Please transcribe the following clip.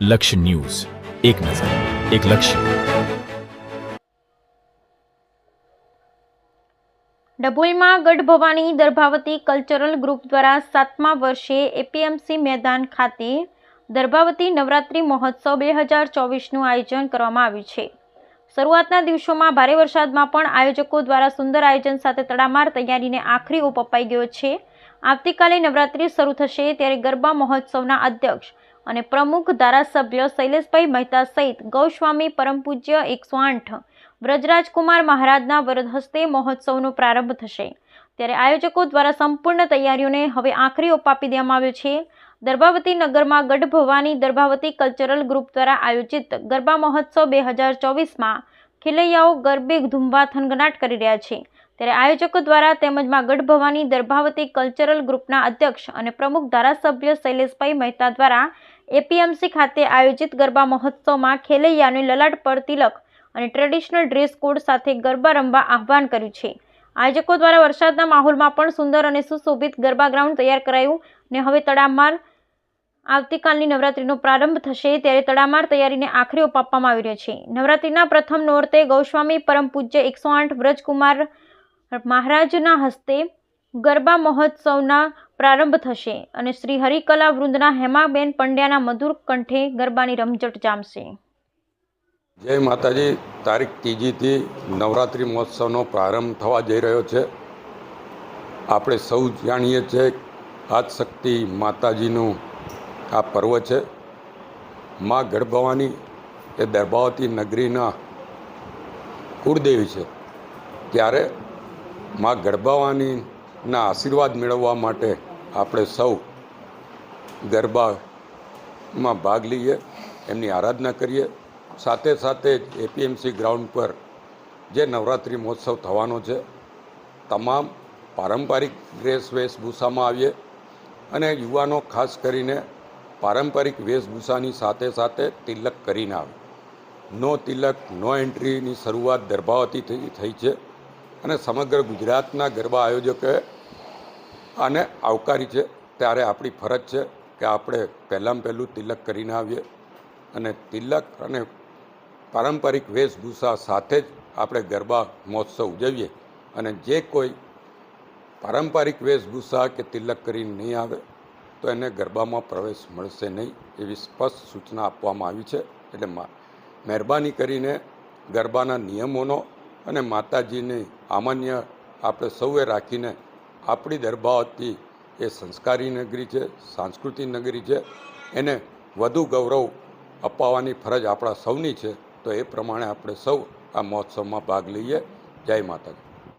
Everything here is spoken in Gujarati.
લક્ષ્ય ન્યૂઝ. એક નજર, એક લક્ષ્ય. ડભોઈમાં ગઢ ભવાની દર્ભાવતી કલ્ચરલ ગ્રુપ દ્વારા સાતમા વર્ષે એપીએમસી મેદાન ખાતે દર્ભાવતી નવરાત્રિ મહોત્સવ બે હજાર ચોવીસનું આયોજન કરવામાં આવ્યું છે. શરૂઆતના દિવસોમાં ભારે વરસાદમાં પણ આયોજકો દ્વારા સુંદર આયોજન સાથે તડામાર તૈયારીને આખરી ઓપ અપાઈ ગયો છે. આવતીકાલે નવરાત્રિ શરૂ થશે ત્યારે ગરબા મહોત્સવના અધ્યક્ષ અને પ્રમુખ ધારાસભ્ય શૈલેષભાઈ મહેતા સહિત ગૌસ્વામી પરમ પૂજ્ય એકસો આઠ વ્રજરાજકુમાર મહારાજના વરદ હસ્તે મહોત્સવનો પ્રારંભ થશે. ત્યારે આયોજકો દ્વારા સંપૂર્ણ તૈયારીઓને હવે આખરી ઓપ આપી દેવામાં આવ્યો છે. દર્ભાવતી નગરમાં ગઢ ભવાની દર્ભાવતી કલ્ચરલ ગ્રુપ દ્વારા આયોજિત ગરબા મહોત્સવ બે હજાર ચોવીસમાં ખેલૈયાઓ ગરબે ધૂમવા થનગનાટ કરી રહ્યા છે. ત્યારે આયોજકો દ્વારા તેમજમાં ગઢ ભવાની દર્ભાવતી કલ્ચરલ ગ્રુપના અધ્યક્ષ અને પ્રમુખ ધારાસભ્ય શૈલેષભાઈ મહેતા દ્વારા એપીએમસી ખાતે આયોજિત ગરબા મહોત્સવમાં ખેલૈયાને લલાટ પર તિલક અને ટ્રેડિશનલ ડ્રેસ કોડ સાથે ગરબા રમવા આહ્વાન કર્યું છે. આયોજકો દ્વારા વરસાદના માહોલમાં પણ સુંદર અને સુશોભિત ગરબા ગ્રાઉન્ડ તૈયાર કરાયું ને હવે તડામાર આવતીકાલની નવરાત્રિનો પ્રારંભ થશે ત્યારે તડામાર તૈયારીને આખરી ઓપ આવી રહ્યો છે. નવરાત્રિના પ્રથમ નોરતે ગૌસ્વામી પરમ પૂજ્ય એકસો આઠ વ્રજકુમાર મહારાજના હસ્તે ગરબા મહોત્સવના પ્રારંભ થશે અને શ્રી હરિકલા વૃંદના હેમાબેન પંડ્યાના મધુર કંઠે ગરબાની રમઝટ જામશે. જય માતાજી. તારીખ ત્રીજીથી નવરાત્રિ મહોત્સવનો પ્રારંભ થવા જઈ રહ્યો છે. આપણે સૌ જાણીએ છીએ આદશક્તિ માતાજીનું આ પર્વ છે. મા ગર્ભવાની એ દર્ભાવતી નગરીના કુળદેવી છે. ત્યારે મા ગર્ભાવાનીના આશીર્વાદ મેળવવા માટે આપણે સૌ ગરબામાં ભાગ લઈએ, એમની આરાધના કરીએ. સાથે સાથે જ એપીએમસી ગ્રાઉન્ડ પર જે નવરાત્રિ મહોત્સવ થવાનો છે, તમામ પારંપરિક ડ્રેસ વેશભૂષામાં આવીએ અને યુવાનો ખાસ કરીને પારંપરિક વેશભૂષાની સાથે સાથે તિલક કરીને આવે. નો તિલક, નો એન્ટ્રીની શરૂઆત દર્ભાવતીથી થઈ છે અને સમગ્ર ગુજરાતના ગરબા આયોજકોએ આને આવકારી છે. ત્યારે આપણી ફરજ છે કે આપણે પહેલાં પહેલું તિલક કરીને આવીએ અને તિલક અને પારંપરિક વેશભૂષા સાથે જ આપણે ગરબા મહોત્સવ ઉજવીએ અને જે કોઈ પારંપરિક વેશભૂષા કે તિલક કરીને નહીં આવે તો એને ગરબામાં પ્રવેશ મળશે નહીં એવી સ્પષ્ટ સૂચના આપવામાં આવી છે. એટલે મહેરબાની કરીને ગરબાના નિયમોનો અને માતાજીની આમાન્ય આપણે સૌએ રાખીને આપણી દરબાવતી એ સંસ્કારી નગરી છે, સાંસ્કૃતિક નગરી છે. એને વધુ ગૌરવ અપાવવાની ફરજ આપણા સૌની છે. તો એ પ્રમાણે આપણે સૌ આ મહોત્સવમાં ભાગ લઈએ. જય માતાજી.